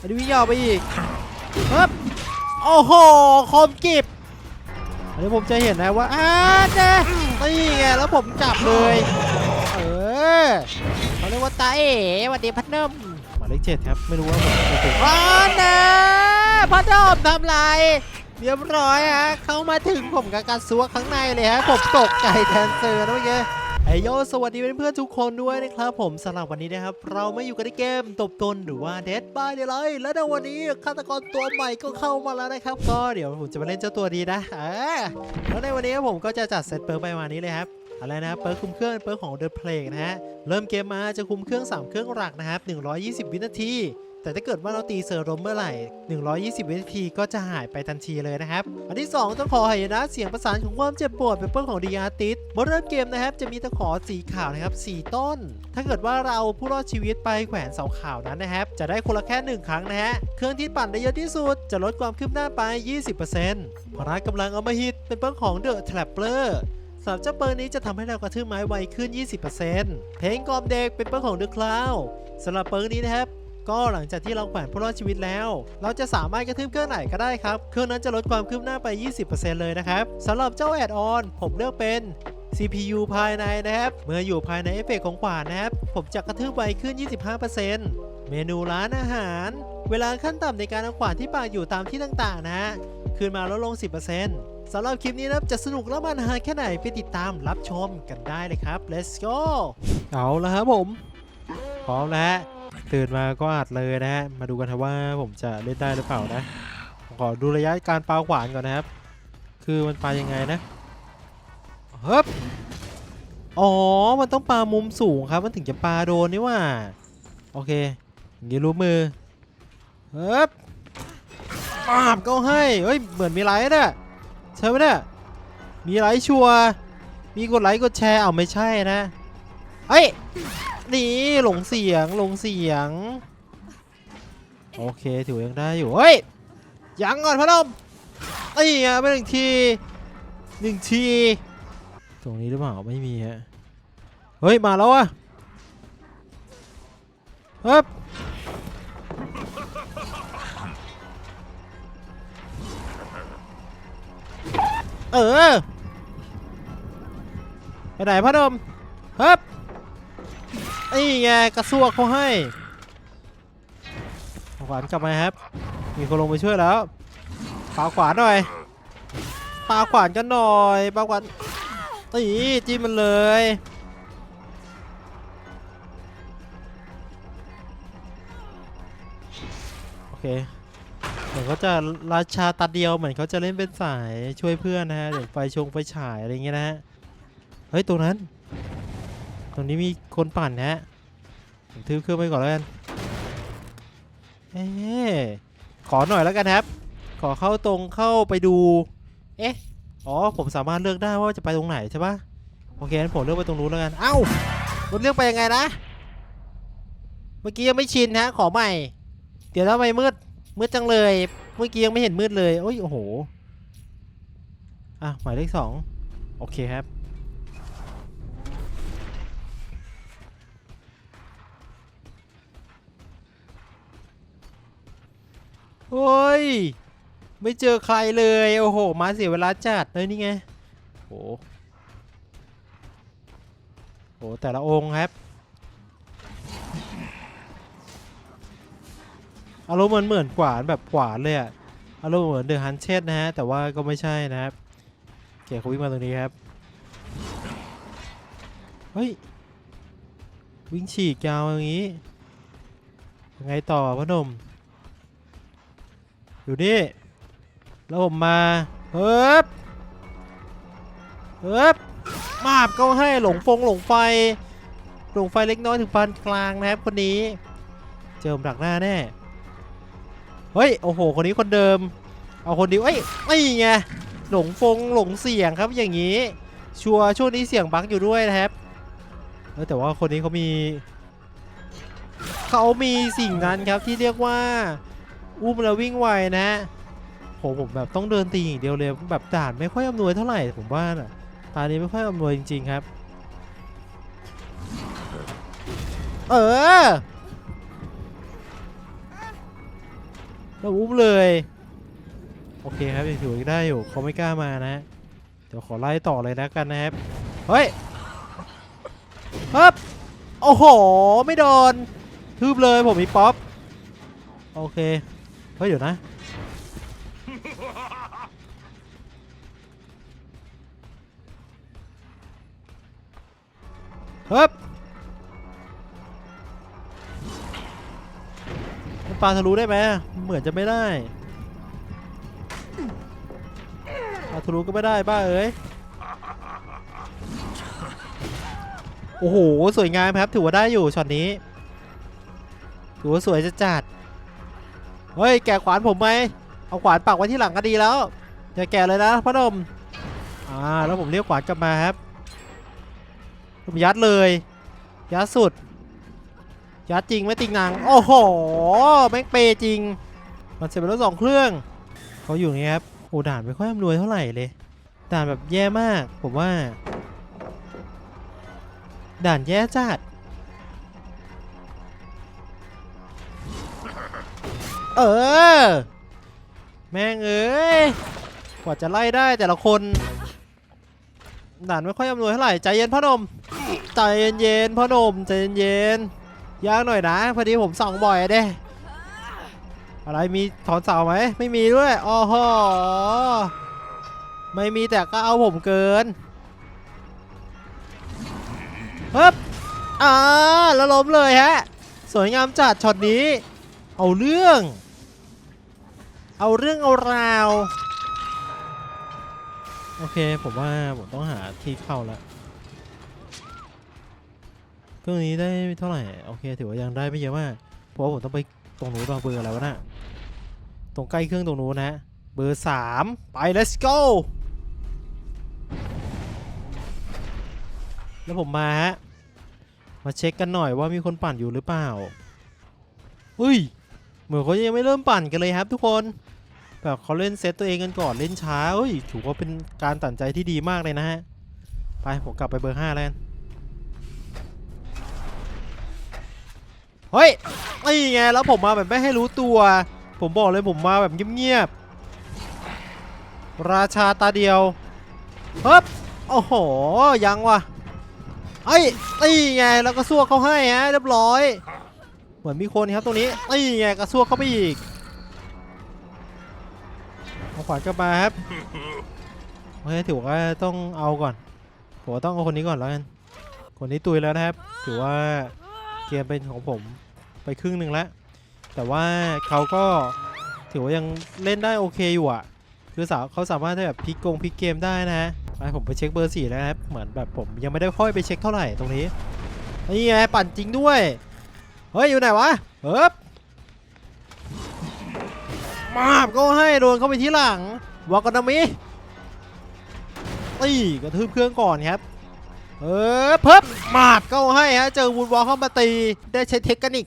อันนี้วิ่งยาวไปอีกปึ๊บโอ้โหคมกิบอันนี้ผมจะเห็นนะว่าอ่าเจ๊นี่ไงแล้วผมจับเลย เออเขาเรียกว่าตาเอ๋หวันดีพัดเนิ่มหมายเลขเจ็ดครับ ไม่รู้ว่าผมจะถูกอ๋อนะพัดเนิ่มทำไรเรียบร้อยฮะ เข้ามาถึงผมกับการซัวข้างในเลยฮะ ผมตกใจแทนเซอร์นะเมื่อกี้ ไอโยสวัสดีเพื่อนๆทุกคนด้วยนะครับผมสำหรับวันนี้นะครับ เราไม่อยู่กันในเกมตบตนหรือว่า Dead by Daylight และในวันนี้ฆาตกรตัวใหม่ก็เข้ามาแล้วนะครับ ก็เดี๋ยวผมจะมาเล่นเจ้าตัวดีนะอ่าแล้วในวันนี้ผมก็จะจัดเซตเปิร์กไปมานี้เลยครับอะไรนะเปิร์กคุมเครื่องเปิร์กของ The Plague นะฮะเริ่มเกมมาจะคุมเครื่อง 3 เครื่องหลักนะครับ120 วินาที แต่ถ้าเกิดว่าเราตีเซอร์ลมเมื่อไหร่ 120 วินาทีก็จะหายไปทันทีเลยนะครับ อันที่ 2ต้องขอหายนะเสียงประสานของความเจ็บปวดเป็นเปิ้ลของ The Artist เมื่อเริ่มเกมนะครับจะมีตะขอสีขาวนะครับ4ต้น ถ้าเกิดว่าเราเอาผู้รอดชีวิตไปแขวนเสาขาวนั้นนะครับ จะได้คนละแค่ 1 ครั้งนะฮะ เครื่องที่ปั่นได้เยอะที่สุดจะลดความคืบหน้าไป 20%พละกำลังเอามาฮิตเป็นเปิ้ลของ The Trapper สำหรับเจ้าเปิร์นี้จะทำให้เรากระทืบไม้ไวขึ้น 20%เพลงกอมเด็กเป็นเปิ้ลของ The Cloud สำหรับเปิร์นี้นะครับ ก็หลังจากที่เราแขวนผู้รอดชีวิตแล้ว เราจะสามารถกระทืบเครื่องไหนก็ได้ครับ เครื่องนั้นจะลดความคืบหน้าไป 20%เลยนะครับสำหรับเจ้าแอดออนผมเลือกเป็น CPU ภายในนะครับ เมื่ออยู่ภายในเอฟเฟกต์ของขวานนะครับ ผมจะกระทืบไวขึ้น 25%เมนูร้านอาหาร เวลาขั้นต่ำในการเอาขวานที่ปากอยู่ตามที่ต่างๆ นะฮะคืนมาลดลง 10%สำหรับคลิปนี้นะครับจะสนุกและมันฮาแค่ไหนไปติดตามรับชมกันได้เลยครับ let's go เอาละครับผม พร้อมแล้ว ตื่นมาก็อัดเลยนะฮะ มาดูกันครับว่าผมจะเล่นได้หรือเปล่านะผมขอดูระยะการปาขวานก่อนนะครับ คือมันปายังไงนะเฮ้บอ๋อ มันต้องปามุมสูงครับ มันถึงจะปาโดนนี่ว่า โอเค อย่างนี้รู้มือเฮ้บปาบก็ให้ เฮ้ย เหมือนมีไลค์นะใช่ไหมเนี่ย มีไลค์ชัวร์มีกดไลค์กดแชร์ เอาไม่ใช่นะ เฮ้ย นี่หลงเสียงหลงเสียง โอเคถือว่ายังได้อยู่ เฮ้ย ยังก่อนพะนมนี่ไงไปหนึ่งทีหนึ่งที ตรงนี้หรือเปล่าไม่มีฮะ เฮ้ย มาแล้วอะเฮ้ยเออ ไปไหนพะนมเฮ้ย นี่ไงกระซวกเขาให้ขวานกลับมาครับ มีคนลงไปช่วยแล้วปาขวานหน่อยปาขวานกันหน่อยปาขวานตีจิ้มมันเลยโอเคเหมือนเขาจะราชาตาเดียวเหมือนเขาจะเล่นเป็นสายช่วยเพื่อนนะฮะอย่างไฟชงไฟฉายอะไรเงี้ยนะฮะเฮ้ยตรงนั้น รงนี้มีคนปั่นนะฮะผมถือเครื่องไปก่อนแล้วกันเอ๊ขอหน่อยแล้วกันครับ ขอเข้าตรงเข้าไปดู เอ๊ะ อ๋อ ผมสามารถเลือกได้ว่าจะไปตรงไหนใช่ปะโอเคงั้นผมเลือกไปตรงนู้นแล้วกัน เอ้ามันเลือกไปยังไงนะ เมื่อกี้ยังไม่ชินฮะ ขอใหม่ เดี๋ยวทำไมมืด มืดจังเลย เมื่อกี้ยังไม่เห็นมืดเลย โอ้ย โอ้โห อะ หมายเลขสอง โอเคครับ โอ้ย ไม่เจอใครเลย โอ้โห มาเสียเวลาจัดเลยนี่ไงโอ้โห แต่ละองค์ครับ อารมณ์เหมือนเหมือนขวานแบบขวานเลยอะอารมณ์เหมือนเดอะฮันเชสนะฮะ แต่ว่าก็ไม่ใช่นะครับโอเคเขาวิ่งมาตรงนี้ครับ เฮ้ย วิ่งฉีกยาวอย่างนี้ ยังไงต่อพ่อหนุ่ม อยู่นี่ แล้วผมมาเฮ้บเฮ้บมาบก็ให้หลงฟงหลงไฟ หลงไฟเล็กน้อยถึงปานกลางนะครับคนนี้ เจอผมดักหน้าแน่ เฮ้ย โอ้โห คนนี้คนเดิม เอาคนเดียวเอ้ยนี่ไง หลงฟงหลงเสียงครับอย่างนี้ ชัวร์ช่วงนี้เสียงบั๊กอยู่ด้วยนะครับแต่ว่าคนนี้เขามี เขามีสิ่งนั้นครับที่เรียกว่า อุ้มแล้ววิ่งไวนะผมผมแบบต้องเดินตีอย่างเดียวเลยแบบด่านไม่ค่อยอำนวยเท่าไหร่ผมว่าน่ะตานี้ไม่ค่อยอำนวยจริง ๆ ครับ เออแล้วอุ้มเลย โอเคครับยังถือได้อยู่เขาไม่กล้ามานะเดี๋ยวขอไล่ต่อเลยนะกันนะครับ เฮ้ยฮึบโอ้โห ไม่โดนทืบเลยผมมีป๊อป โอเค ฮ้ยเดี๋ยวนะฮึบมันปลาทะลุได้ไหมเหมือนจะไม่ได้ปลาทะลุก็ไม่ได้บ้าเอ้ยโอ้โห สวยงามครับ ถือว่าได้อยู่ช็อตนี้ถือว่าสวยจะจัด เฮ้ยแกขวานผมไหมเอาขวานปักไว้ที่หลังก็ดีแล้วอย่าแกเลยนะพ่อหนมอ่าแล้วผมเรียกขวานกลับมาครับผมยัดเลยยัดสุดยัดจริงไม่ติงนางโอ้โหแม่งเปย์จริง มันเสร็จไปแล้วสองเครื่องเขาอยู่อย่ครับโอ้ด่านไม่ค่อยอำนวยเท่าไหร่เลยด่านแบบแย่มากผมว่า ด่านแย่จัด เออ แม่งเอ้ย กว่าจะไล่ได้แต่ละคน ด่านไม่ค่อยอำนวยเท่าไหร่ ใจเย็นพ่อนม ใจเย็นๆพ่อนม ใจเย็นๆยากหน่อยนะ พอดีผมส่องบ่อยอะเด้ อะไรมีถอนเสาไหม ไม่มีด้วยอ๋อโหไม่มีแต่ก็เอาผมเกินฮึบอ่าแล้วล้มเลยฮะ สวยงามจัดช็อตนี้ เอาเรื่อง เอาเรื่องเอาราว โอเค ผมว่าผมต้องหาที่เข้าแล้วเครื่องนี้ได้เท่าไหร่ โอเค ถือว่ายังได้ไม่เยอะมาก เพราะว่าผมต้องไปตรงนู้นตรงเบอร์อะไรวะน่ะตรงใกล้เครื่องตรงนู้นนะ เบอร์สามไป let's go แล้วผมมาฮะ มาเช็คกันหน่อยว่ามีคนปั่นอยู่หรือเปล่าเฮ้ย เหมือนเขายังไม่เริ่มปั่นกันเลยครับทุกคนแบบเขาเล่นเซตตัวเองกันก่อนเล่นช้าเฮ้ยถือว่าเป็นการตัดใจที่ดีมากเลยนะฮะไปผมกลับไปเบอร์ห้าแล้วกันเฮ้ยนี่ไงแล้วผมมาแบบไม่ให้รู้ตัว ผมบอกเลยผมมาแบบเงียบๆราชาตาเดียวฮึบโอ้โหยังวะไอ้นี่ไงแล้วก็ซัวเขาให้ฮะเรียบร้อย เหมือนมีคนครับตรงนี้นี่ไงกระซวกเข้าไปอีกเอาขวานกลับมาครับโอเคถือว่าต้องเอาก่อนผมว่าต้องเอาคนนี้ก่อนแล้วกันคนนี้ตุยแล้วนะครับถือว่าเกมเป็นของผมไปครึ่งหนึ่งแล้ว แต่ว่าเขาก็ถือว่ายังเล่นได้โอเคอยู่อะ คือสาวเขาสามารถได้แบบพลิกกงพลิกเกมได้นะฮะไปผมไปเช็คเบอร์สี่แล้วนะครับเหมือนแบบผมยังไม่ได้ค่อยไปเช็คเท่าไหร่ตรงนี้นี่ไงปั่นจริงด้วย เฮ้ย อยู่ไหนวะเฮ้ยมาบก็ให้โดนเข้าไปที่หลังวากานามิตีกระทืบเครื่องก่อนครับเออเพิ่มมาบก็ให้ฮะเจอวูดวอลเข้ามาตีได้ใช้เทคนิค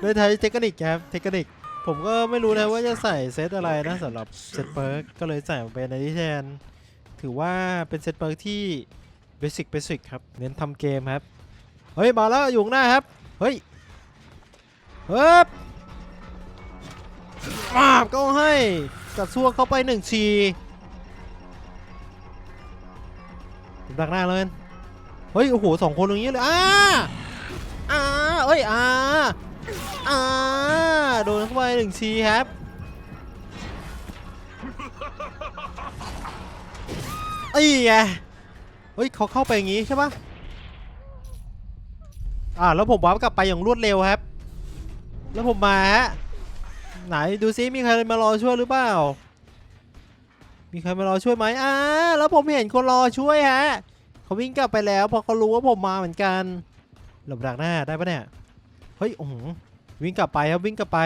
ได้ใช้เทคนิคครับเทคนิคผมก็ไม่รู้นะว่าจะใส่เซตอะไรนะสำหรับเซตเปิร์กก็เลยใส่เป็นในที่แทนถือว่าเป็นเซตเปิร์กที่เบสิกเบสิกครับเน้นทำเกมครับ เฮ้ยมาแล้วอยู่ข้างหน้าครับ เฮ้ยเฮ้ยมาบก็ให้กระซวกเข้าไปหนึ่งชีดักหน้าเลย เฮ้ย โอ้โหสองคนอย่างนี้เลยอ้าอ้าเอ้ยอ้าอ้าโดนเข้าไปหนึ่งชีครับไอ้ไงเฮ้ยเขาเข้าไปอย่างงี้ใช่ปะ อ่าแล้วผมวาร์ปกลับไปอย่างรวดเร็วครับ แล้วผมมาฮะไหนดูซิมีใครมารอช่วยหรือเปล่า มีใครมารอช่วยไหมอ่าแล้วผมเห็นคนรอช่วยฮะเขาวิ่งกลับไปแล้วพราะเขารู้ว่าผมมาเหมือนกันหลบดักหน้าได้ปะเนี่ยเฮ้ยโอ้โหวิ่งกลับไปครับวิ่งกลับไป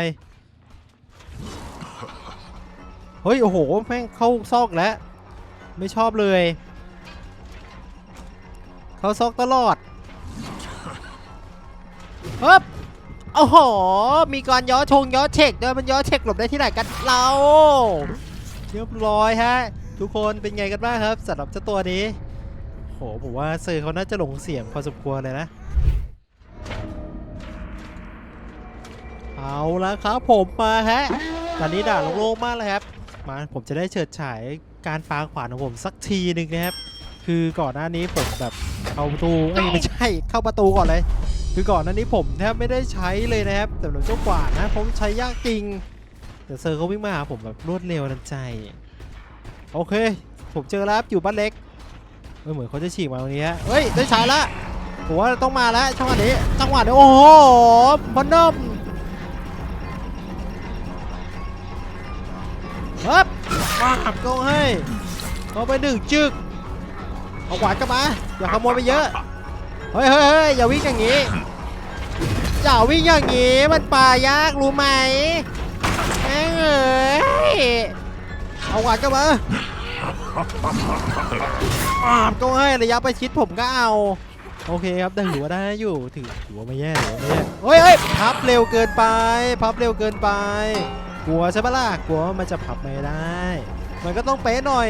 เฮ้ยโอ้โหแม่งเข้าซอกแล้ว ไม่ชอบเลย เขาซอกตลอด ฮึบโอ้โห มีการย้อชงย้อเช็คด้วยมันย้อเช็คหลบได้ที่ไหนกันเราเรียบร้อยฮะ ทุกคนเป็นไงกันบ้างครับสำหรับเจ้าตัวนี้โหผมว่าเซอร์เขาน่าจะหลงเสียงพอสมควรเลยนะ เอาละครับผมมาฮะ ตอนนี้ด่าโล่งๆมากเลยครับ มาผมจะได้เฉิดฉายการปางขวานของผมสักทีหนึ่งนะครับ คือก่อนหน้านี้ผมแบบเข้าประตูเอ้ยไม่ใช่เข้าประตูก่อนเลย คือก่อนหน้านี้ผมแทบไม่ได้ใช้เลยนะครับแต่หลวงเจ้ากวานะผมใช้ยากจริงแต่เซอร์เขาวิ่งมาหาผมแบบรวดเร็วทันใจ โอเค ผมเจอแล้วครับอยู่บ้านเล็กเฮ้ยเหมือนเขาจะฉีกมาตรงนี้ฮะเฮ้ยได้ใช้ละผมว่าต้องมาแล้วจังหวะนี้จังหวะนี้โอ้โหพนมฮึบมาบก็ให้เอาไปหนึ่งจึกเอาขวานกลับมาอย่าขโมยไปเยอะ เฮ้ยเฮ้ยเฮ้ยอย่าวิ่งอย่างนี้ อย่าวิ่งอย่างนี้ มันป่ายากรู้ไหมแม่งเอ้ยเอาขวานกลับมาอาก็ให้ระยะประชิดผมก็เอา โอเคครับได้ถือว่าได้อยู่ถือถือว่าไม่แย่ถือว่าไม่แย่เฮ้ยเฮ้ยพับเร็วเกินไป พับเร็วเกินไป กลัวใช่ปะล่ะกลัวมันจะพับไม่ได้ มันก็ต้องเป๊ะหน่อย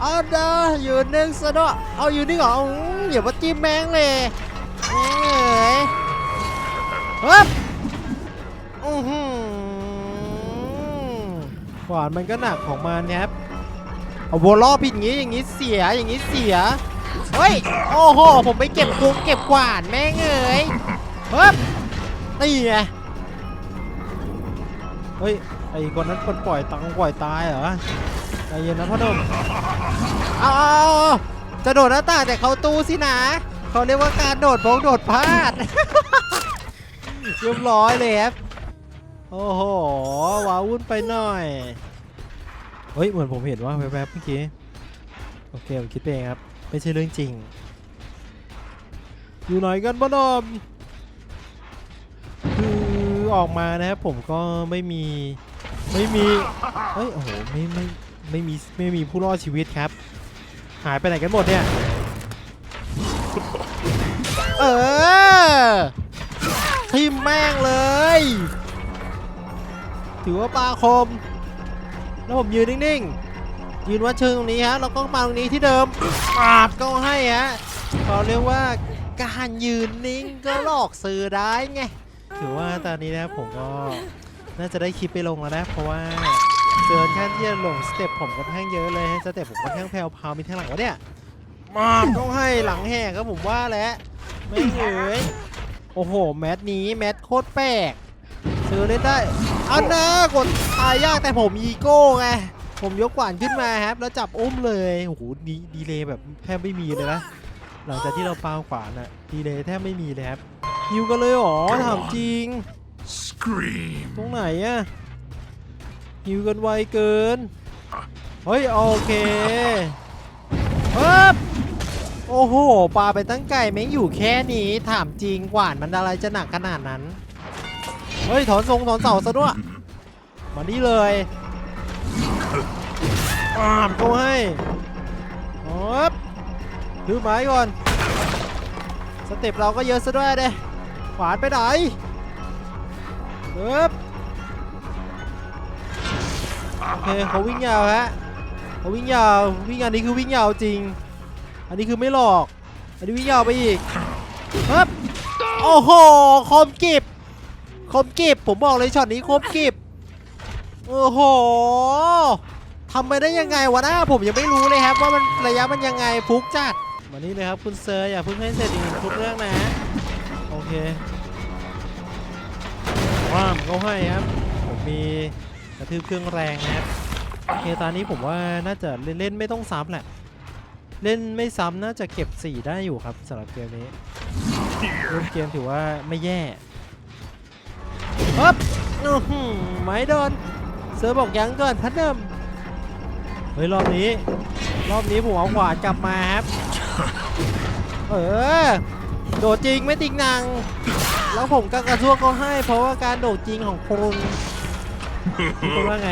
เอาเด้ออยู่นิ่งซะด้วยเอาอยู่นิ่เหรออย่ามาจิ้มแมงเลยเอ้ยฮึบอือหือขวานมันก็หนักของมันนะครับเอาวัวล้อผิดงี้อย่างงี้เสียอย่างงี้เสียเฮ้ยโอ้โหผมไปเก็บกุงเก็บกวาดแม่งเอ้ยฮ้ยนี่ไงเฮ้ยไอ้คนนั้นคนปล่อยตังค์ปล่อยตายเหรอ ใจเย็นนะพ่อหนุ่มเอาเอาจะโดดหน้าต่างแต่เขาตู้สินะเขาเรียกว่าการโดดพงโดดพลาดเรียบร้อยเลยครับโอ้โหว้าวุ่นไปหน่อยเฮ้ยเหมือนผมเห็นว่าแวบๆเมื่อกี้โอเคผมคิดไปเองครับไม่ใช่เรื่องจริง อยู่ไหนกันบ้านอมคือออกมานะครับผมก็ไม่มีไม่มีเฮ้ยโอ้โหไม่ไม่ ไม่มีไม่มีผู้รอดชีวิตครับ หายไปไหนกันหมดเนี่ย เออทิมแม่งเลย ถือว่าปลาคม แล้วผมยืนนิ่งๆ ยืนวัดเชิงตรงนี้ฮะแล้วก็มาตรงนี้ที่เดิมปาบก็ให้ฮะเขาเรียกว่าการยืนนิ่งก็หลอกสื่อได้ไง ถือว่าตอนนี้นะครับผมก็น่าจะได้คลิปไปลงแล้วนะ เพราะว่า เกินขั้นที่จะลงสเต็ปผมค่อนข้างเยอะเลยฮะสเต็ปผมค่อนข้างแผ่วพราวมีทางหลังวะเนี่ยมาบต้องให้หลังแหกครับผมว่าแล้วไม่เหยโอ้โห แมตช์นี้แมตช์โคตรแปลกซื้อเล่นได้อันนะกดตายยากแต่ผมอีโก้ไงผมยกขวานขึ้นมาครับ แล้วจับอุ้มเลยโอ้โหดีดีเลยแบบแทบไม่มีเลยนะหลังจากที่เราปาขวานอะดีเลยแทบไม่มีเลยครับฮิวกันเลยเหรอถามจริง Scream. ตรงไหนอะ ฮิวกันไวเกิน เฮ้ย โอเคปึ๊บโอ้โห ปลาไปตั้งไก่แม่งอยู่แค่นี้ ถามจริงหวานมันอะไรจะหนักขนาดนั้น เฮ้ย ถอนทรงถอนเสาซะด้วย มานี่เลยปามเขาให้ปึ๊บถือไม้ก่อน สเต็ปเราก็เยอะซะด้วยเด้ขวานไปไหนปึ๊บ โอเคเขาวิ่งยาวฮะเขาวิ่งยาววิ่งอันนี้คือวิ่งยาวจริง อันนี้คือไม่หลอก อันนี้วิ่งยาวไปอีกปึ๊บโอ้โหคมกิบคมกิบผมบอกเลยช็อตนี้คมกิบโอ้โหทำไปได้ยังไงวะนะผมยังไม่รู้เลยครับ ว่ามันระยะมันยังไงฟุกจัดมานี่เลยครับคุณเซอร์อย่าเพิ่งให้เสร็จอีกทุกเรื่องนะโอเคว่ามเขาให้ครับผมมี ทืบเครื่องแรงนะครับโอเคตอนนี้ผมว่าน่าจะเล่นเล่นไม่ต้องซ้ำแหละ เล่นไม่ซ้ำน่าจะเก็บ 4 ได้อยู่ครับสำหรับเกมนี้เล่นเกมถือว่าไม่แย่ปั๊บอื้อหือไม้โดนเซอร์บอกยังก่อนพัดเดิมเฮ้ยรอบนี้ รอบนี้ผมเอาขวากลับมาครับ เออ โดดจริงไม่ติงนางแล้วผมก็กระทั่วเขาให้ เพราะว่าการโดดจริงของคุณ ทุกคนว่าไง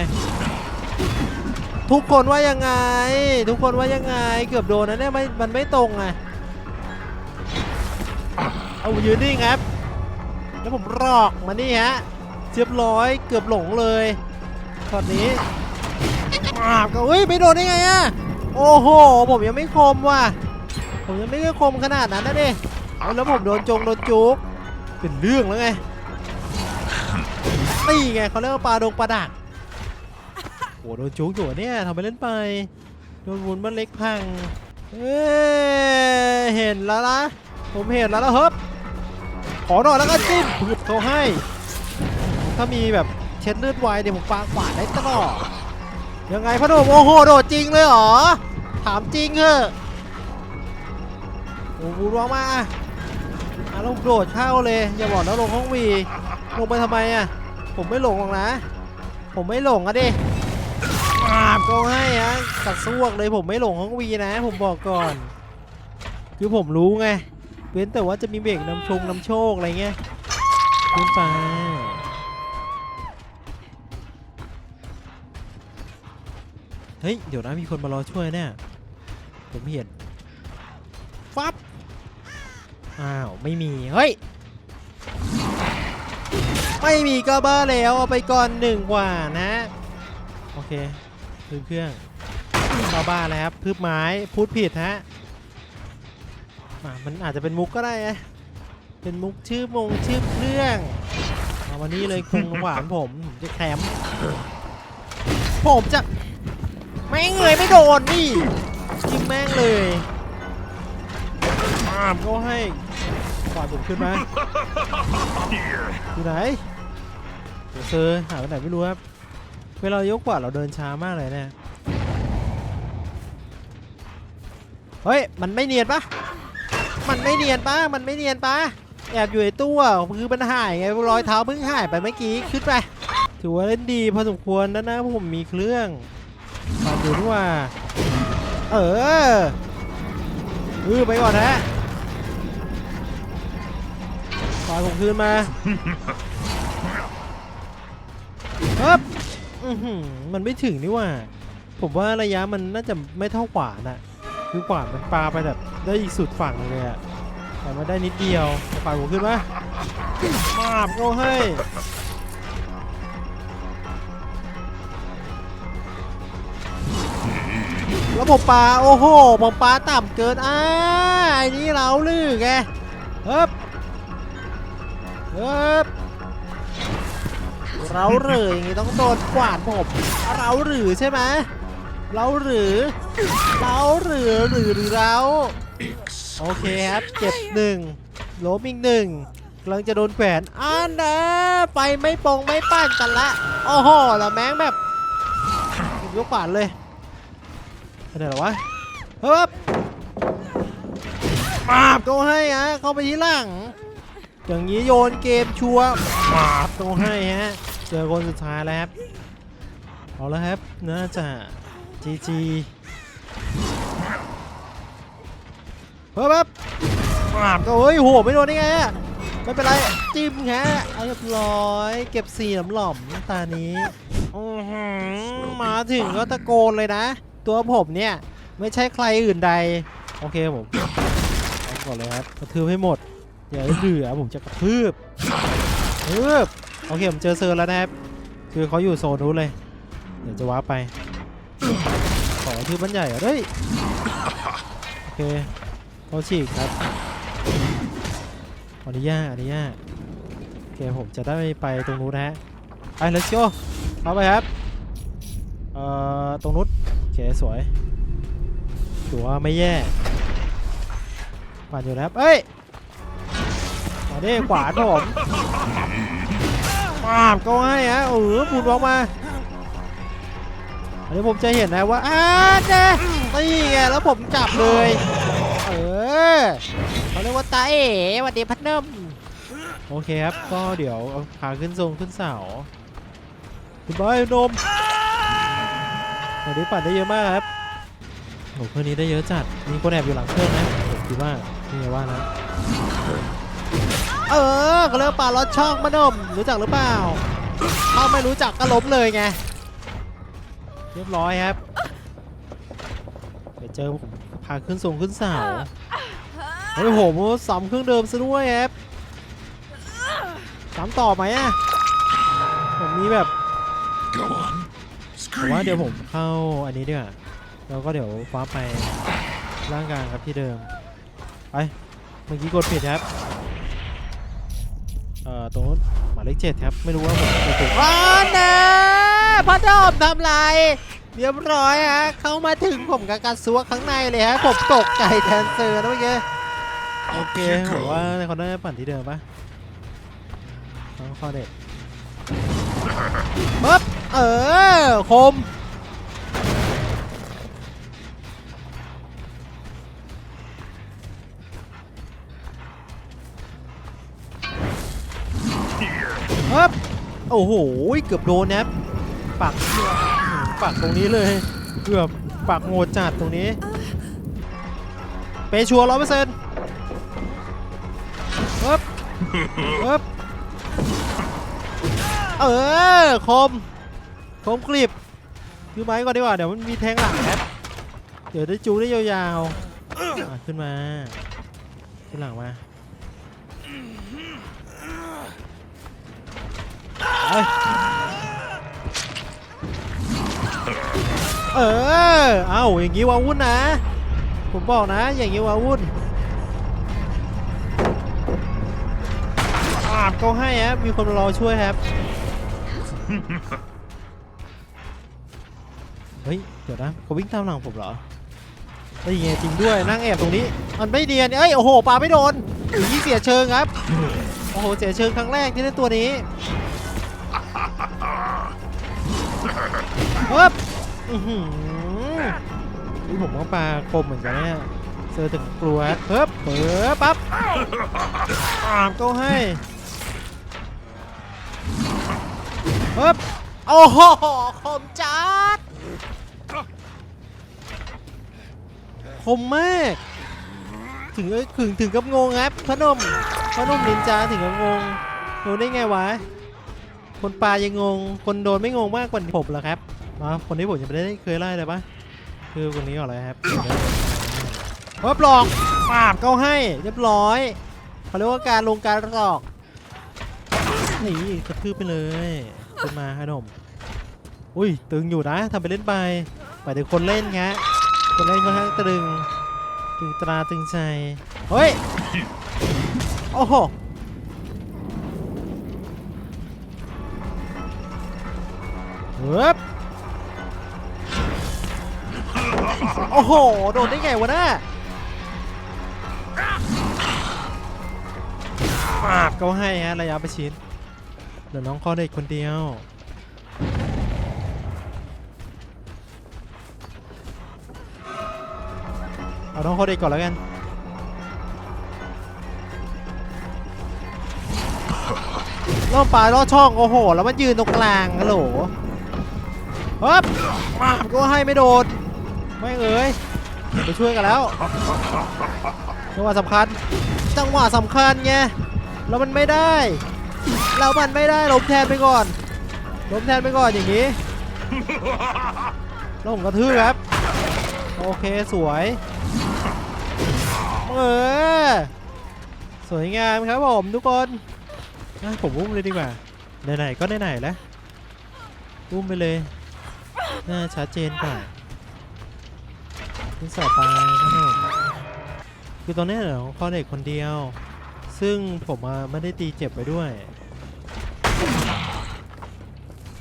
ทุกคนว่ายังไง ทุกคนว่ายังไง เกือบโดนนะเนี่ยไม่มันไม่ตรงไงเอายืนนิ่ครับ แล้วผมรอกมานี่ฮะเรียบร้อยเกือบหลงเลยช็อตนี้มาบก็เฮ้ยไม่โดนได้ไงอะโอ้โห ผมยังไม่คมว่ะ ผมยังไม่ได้คมขนาดนั้นนะดิเอาแล้วผมโดนจงโดนจุกเป็นเรื่องแล้วไง นี่ไงเขาเรียกว่าปลาดงปลาดักโอ้โดนจุกอยู่เนี่ยทำไปเล่นไป โดนวุนมันเล็กพังเอ้เห็นแล้วนะผมเห็นแล้วนะเฮ้บขอหน่อยแล้วก็จิ้มพึบเขาให้ ถ้ามีแบบเช็ดเลือดไวเดี๋ยวผมปาขวาได้ตลอดยังไงพระโดโอ้โหโดดจริงเลยเหรอ ถามจริงเหอะโอ้โหร้องมาอะอะแล้วผมโดดเข้าเลย อย่าบอกนะลงห้องวีลงไปทำไมอะ ผมไม่หลงหรอกนะ ผมไม่หลงอะดิอาบก็ให้อะตัดซวกเลยผมไม่หลงห้องวีนะ ผมบอกก่อน คือผมรู้ไงเว้นแต่ว่าจะมีเบรกนำชงนำโชคอะไรเงี้ยขึ้นไปเฮ้ย เดี๋ยวนะมีคนมารอช่วยเนี่ยผมเห็นฟับ อ้าว ไม่มี เฮ้ย ไม่มีก็บ้าแล้วเอาไปก่อนหนึ่งกว่านะ โอเคพื้นเครื่องเข้าบ้านแล้วครับพืบไม้พูดผิดฮะมันอาจจะเป็นมุกก็ได้นะเป็นมุกชื่อมงชื่อเครื่องเอาวันนี้เลยคงหวานผมผมจะแคมป์ผมจะแม่งเลยไม่โดนนี่ยิงแม่งเลยมามก็ให้ปล่อยผมขึ้นมา Here. อยู่ไหน เซอร์หาไปไหนไม่รู้ครับเวลายกกว่าเราเดินช้ามากเลยเนี่ยเฮ้ยมันไม่เนียนปะมันไม่เนียนปะมันไม่เนียนปะแอบอยู่ในตู้คือมันหายไงรอยเท้าเพิ่งหายไปเมื่อกี้ขึ้นไปถือว่าเล่นดีพอสมควรนะนะผมมีเครื่องมาดูด้วยว่า เออเออไปก่อนนะปล่อยผมคืนมา ครับมันไม่ถึงนี่ว่า ผมว่าระยะมันน่าจะไม่เท่าขวานอะคือขวานมันปาไปแบบได้อีกสุดฝั่งเลยอะแต่มาได้นิดเดียวปล่อยผมขึ้นมามาบก็ให้แล้วผมปลาโอ้โหผมปลาต่ำเกินอ้าไอ้นี่เราลือไงเฮ้บเฮ้บ เราหรืออย่างงี้ต้องโดนกวาดผมเราหรือใช่ไหมเราหรือเราหรือหรือหรือเราโอเคครับเจ็บหนึ่งล้มอีกหนึ่งกำลังจะโดนแขวนอันนะไฟไม่ปงไม่ปั้นกันละโอ้โหแล้วแม่งแบบยกขวานเลยไปไหนหรอวะเฮ้บมาบก็ให้ฮะเข้าไปที่หลังอย่างนี้โยนเกมชัวร์มาบก็ให้ฮะ เจอคนสุดท้ายแล้วครับ เอาแล้วครับ น่าจะจีจีเฮ้ยแบบมาบก็เฮ้ยโหไม่โดนได้ไงอะไม่เป็นไร จิ้มแค่เอาเรียบร้อย เก็บสี่หลำหล่อมตานี้อื้อหือมาถึงก็ตะโกนเลยนะ ตัวผมเนี่ย ไม่ใช่ใครอื่นใด โอเคผมเอาก่อนเลยครับกระทืบให้หมดอย่าให้เหลือผมจะกระทืบกระทืบ โอเคผมเจอเซอร์แล้วนะครับ คือเขาอยู่โซนนู้นเลย เดี๋ยวจะว้าไป ขอทืบมันใหญ่เอเฮ้ย โอเคเขาฉีกครับอนุญาตอนุญาตโอเคผมจะได้ไปตรงนู้นนะฮะไป let's go เข้าไปครับ เอ่อ ตรงนู้นโอเคสวยถือว่าไม่แย่ปั่นอยู่นะครับเอ้ยมาดิขวานผม ปาบก็ให้ฮะเออบุญออกมาอันนี้ผมจะเห็นนะว่าอ้าเจ้นี่ไงแล้วผมจับเลย เออเขาเรียกว่าตาเอ๋วันดีพัดเนิ่มโอเคครับ ก็เดี๋ยวเอาพาขึ้นทรงขึ้นเสาคุณบอยนมวันนี้ปั่นได้เยอะมากครับโหเครื่องนี้ได้เยอะจัด มีคนแอบอยู่หลังเครื่องนะผมคิดว่านี่ไงว่านะ เออก็เรียกป่าลอดช่องมะนมรู้จักหรือเปล่าถ้าไม่รู้จักก็ล้มเลยไงเรียบร้อยครับเดี๋ยวเจอผมพาขึ้นทรงขึ้นเสาเฮ้ยผมซ้ำเครื่องเดิมซะด้วยครับซ้ำต่อไหมอะผมมีแบบผมว่าเดี๋ยวผมเข้าอันนี้ดีกว่าแล้วก็เดี๋ยวฟ้าไปร่างกางครับที่เดิมไปเมื่อกี้กดผิดครับ เอ่อตรงนู้นหมายเลขเจ็ดครับ ไม่รู้ว่าผมจะถูกอ้านะพ่อดอมทำไร เรียบร้อยฮะ เข้ามาถึงผมกับการซัวข้างในเลยฮะ ผมตกใจแทนเซอร์นะเมื่อกี้โอเคผมว่าเขาได้ปั่นที่เดิมปะต้องข้าเด็กปึ๊บเออ คม โอ้โหเกือบโดนนะครับปักปักตรงนี้เลย เกือบปักโงดจัดตรงนี้ เปชัวร้อยเปอร์เซ็นต์ปึ๊บปึ๊บเออคมคมกริบคือไม้ก่อนดีกว่า เดี๋ยวมันมีแทงหลังครับเดี๋ยวได้จูได้ยาวๆขึ้นมา ขึ้นหลังมา เออ เอาอย่างงี้วาวุ่นนะ ผมบอกนะ อย่างงี้วาวุ่นอาบก็ให้ครับ มีคนมารอช่วยครับ เฮ้ย เดี๋ยวนะเขาวิ่งตามหลังผมเหรอได้ยังไงจริงด้วย นั่งแอบตรงนี้ มันไม่เนียนเอ้ย โอ้โหปลาไม่โดนอย่างนี้เสียเชิงครับ โอ้โห เสียเชิงครั้งแรกที่ได้ตัวนี้ ปึ๊บอือหือนี่ผมก็ปลาคมเหมือนกันเนี่ยเจอถึงกลัวปึ๊บเปิดปั๊บอามก็ให้ปึ๊บโอ้โหคมจัดคมมาก ถึงเอ้ยถึงถึงกับงงครับพนมพนมนินจาถึงกับงงงงได้ไงวะ คนปลายังงง คนโดนไม่งงมากกว่าผมเหรอครับ มาคนที่ผมยังไม่ได้เคยไล่เลยปะคือคนนี้ก่อนเลยครับเฮ้ยปลอกปาบเขาให้เรียบร้อยเขาเรียกว่าการลงการหลอกนี่กระทืบไปเลยขึ้นมาขนมอุ้ยตึงอยู่นะทำไปเล่นไปไปถึงคนเล่นงะคนเล่นค่อนข้างตึงตึงตราตึงใจเฮ้ยโอ้โหเฮ้ย โอ้โห โดนได้ไงวะน่ะปาบก็ให้ฮะระยะประชิดเดี๋ยวน้องคอเด็กคนเดียว เอาน้องคอเด็กก่อนแล้วกัน ล่อปลายล่อช่องโอ้โห แล้วมันยืนตรงกลางฮัลโหลฮึบมาก็ให้ไม่โดน ไม่เอ้ยไปช่วยกันแล้วจังหวะสำคัญ จังหวะสำคัญไงแล้วมันไม่ได้แล้วมันไม่ได้ล้มแทนไปก่อนล้มแทนไปก่อนอย่างนี้แล้วผมกระทืบครับ โอเคสวยเออสวยงามครับผมทุกคนผมอุ้มเลยดีกว่าไหนๆก็ไหนๆแล้วอุ้มไปเลยน่าชัดเจนกว่า ที่สอบไปนะผมคือตอนนี้เหลืองคอเด็กคนเดียว ซึ่งผมไม่ได้ตีเจ็บไปด้วย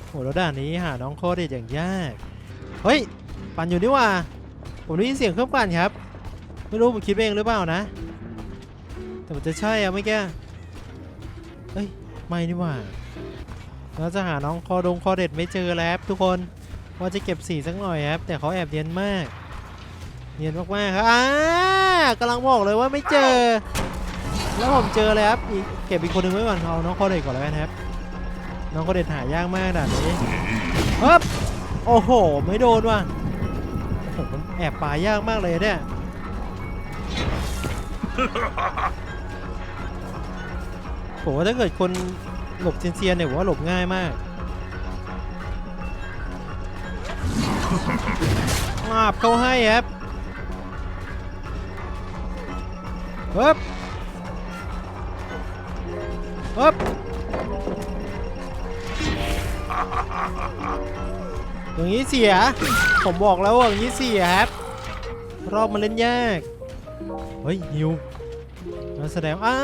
โหแล้วด่านนี้หาน้องคอเด็กอย่างยาก เฮ้ย ปั่นอยู่นี่ว่า ผมได้ยินเสียงเครื่องปั่นครับ ไม่รู้ผมคิดเองหรือเปล่านะ แต่มันจะใช่อะเมื่อกี้เอ้ย ไม่นี่ว่าเราจะหาน้องคอดงคอเด็ดไม่เจอแล้วครับทุกคนว่าจะเก็บสีสักหน่อยครับ แต่เขาแอบเนียนมาก เนียนมากๆครับอ่ากำลังบอกเลยว่าไม่เจอ แล้วผมเจอแล้วครับอีกเก็บอีกคนหนึงไว้ก่อนเอาน้องคอเด็ดก่อนแล้วกันครับ น้องคอเด็ดหายากมากด่านนี้ฮึบโอ้โห ไม่โดนว่ะผมมันแอบปลายากมากเลยเนี่ยผมว่าถ้าเกิดคนหลบเซียนเนี่ยผมว่าหลบง่ายมากมาบเข้าให้ครับ ปึ๊บปึ๊บอย่างนี้เสีย ผมบอกแล้วว่าอย่างนี้เสียครับ รอบมันเล่นยาก เฮ้ยฮิวนั่นแสดงอ่า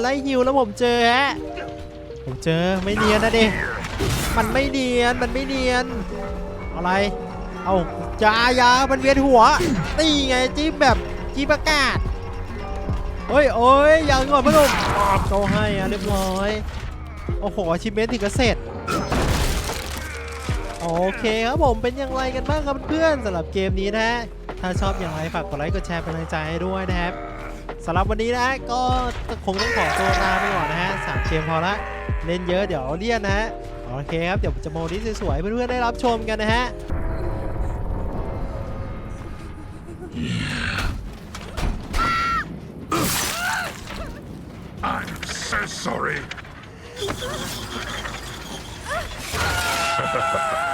ไล่ฮิวแล้วผมเจอฮะ ผมเจอไม่เนียนนะเด็มันไม่เนียน มันไม่เนียน อะไร เอาจายามันเวียนหัวตีไงจิ้มแบบจิ้มประกาศ เฮ้ยโอ้ยยังก่อนพ่อหนุ่มเขาให้อะเรียบร้อย โอ้โหชิมเมนถึงกระเสร็จโอเคครับผมเป็นอย่างไรกันบ้างครับเพื่อนสำหรับเกมนี้นะฮะ ถ้าชอบอย่างไรฝากกดไลค์กดแชร์เป็นกำลังใจให้ด้วยนะครับสำหรับวันนี้นะก็คงต้องขอตัวลาไปก่อนนะฮะสามเกมพอละเล่นเยอะเดี๋ยวเลี่ยนนะฮะโอเคครับเดี๋ยวจะโมดิสสวยๆเพื่อนๆได้รับชมกันนะฮะ sorry.